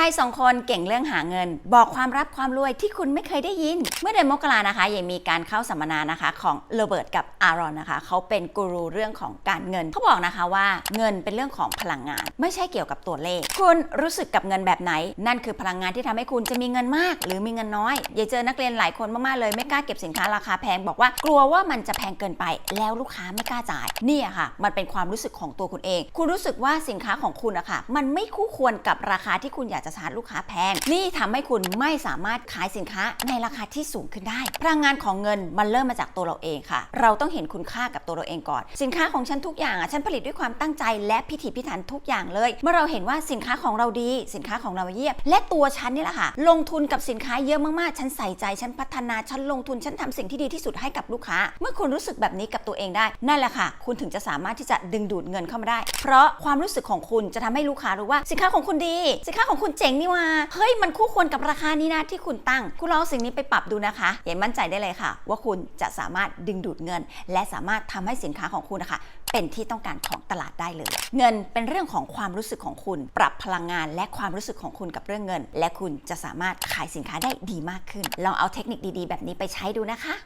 ชายสองคนเก่งเรื่องหาเงิน บอกความรับความรวยที่คุณไม่เคยได้ยิน เมื่อเดือนมกรานะคะยังมีการเข้าสัมมนานะคะ ของโรเบิร์ตกับอารอนนะคะ เขาเป็นกูรูเรื่องของการเงิน เขาบอกนะคะว่าเงินเป็นเรื่องของพลังงาน ไม่ใช่เกี่ยวกับตัวเลข คุณรู้สึกกับเงินแบบไหน นั่นคือพลังงานที่ทำให้คุณจะมีเงินมาก หรือมีเงินน้อยอย่าเจอนักเรียนหลายคนมากๆเลยไม่กล้าเก็บสินค้าราคาแพงบอกว่ากลัวว่ามันจะแพงเกินไป แล้วลูกค้าไม่กล้าจ่ายนี่ค่ะ มันเป็นความรู้สึกของตัวคุณเอง คุณรู้สึกว่าสินค้าของคุณอะค่ะมันไม่คู่ควรกับราคาที่คุณอยากจะชาร์จลูกค้าแพง นี่ทำให้คุณไม่สามารถขายสินค้าในราคาที่สูงขึ้นได้ พลังงานของเงินมันเริ่มมาจากตัวเราเองค่ะ เราต้องเห็นคุณค่ากับตัวเราเองก่อน สินค้าของฉันทุกอย่างอะฉันผลิตด้วยความตั้งใจ และพิถีพิถันทุกอย่างเลย เมื่อเราเห็นว่าสินค้าของเราดี สินค้าของเราเยี่ยมและตัวฉันนี่แหละค่ะ ลงทุนกับสินค้าเยอะมากๆ ฉันใส่ใจฉันพัฒนาฉันลงทุนฉันทำสิ่งที่ดีที่สุดให้กับลูกค้า เมื่อคุณรู้สึกแบบนี้กับตัวเองได้นั่นแหละค่ะ คุณถึงจะสามารถที่จะดึงดูดเงินเข้ามาได้ เพราะความรู้สึกของคุณจะทำให้ลูกค้ารู้ว่าสินค้าของคุณดี สินค้าของคุณเจ๋งนี่ว่าเฮ้ยมันคู่ควรกับราคานี้นะที่คุณตั้ง คุณลองสิ่งนี้ไปปรับดูนะคะอย่ามั่นใจได้เลยค่ะ ว่าคุณจะสามารถดึงดูดเงิน และสามารถทำให้สินค้าของคุณนะคะ เป็นที่ต้องการของตลาดได้เลย เงินเป็นเรื่องของความรู้สึกของคุณ ปรับพลังงานและความรู้สึกของคุณกับเรื่องเงิน และคุณจะสามารถขายสินค้าได้ดีมากขึ้น ลองเอาเทคนิคดีๆ แบบนี้ไปใช้ดูนะคะ